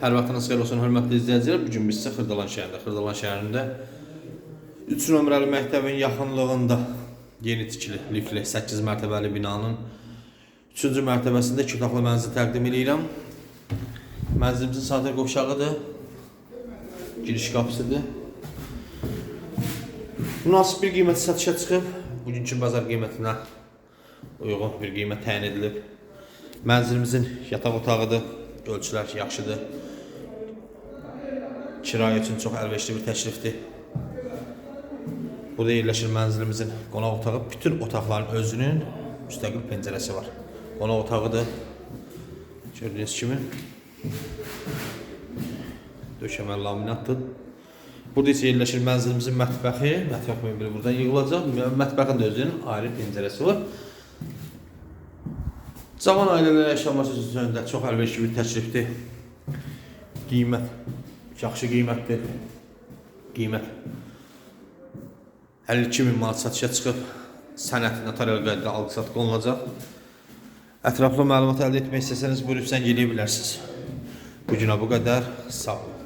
Hər vaxtınız xeyir olsun, hörmətli izləyicilər. Bu gün biz sizə Xırdalan şəhərində, Xırdalan şəhərində 3 nömrəli məktəbin yaxınlığında yeni tikili, lifli 8 mərtəbəli binanın 3-cü mərtəbəsində iki otaqlı mənzil təqdim edirəm. Mənzilimizin sadə qovşağıdır. Giriş qapısıdır. Münasib bir qiymət satışa çıxıb. Bugünkü bazar qiymətinə uyğun bir qiymət təyin edilib. Mənzilimizin yataq otağıdır. Ölçülər yaxşıdır. Kirayə üçün çox əlverişli bir təklifdir. Burada yerləşir mənzilimizin qonaq otağı. Bütün otaqların özünün müstəqil pəncərəsi var. Qonaq otağıdır. Gördüyünüz kimi döşəmə laminatdır. Burada isə yerləşir mənzilimizin mətbəxi. Mətbəx mebeli buradan yığılacaq. Mətbəxin də özünün ayrı pəncərəsi var. Cavan ailələrə yaşaması üçün də çox əlverişli bir təklifdir. Qiymət yaxşı qiymətdir. Qiymət 52 min manat satışa çıxıb sənəd notarial qaydada alqı-satqı olunacaq. Ətraflı məlumat əldə etmək istəsəniz buyurub zəng edə bilərsiniz. Bu günə bu qədər. Sağ olun.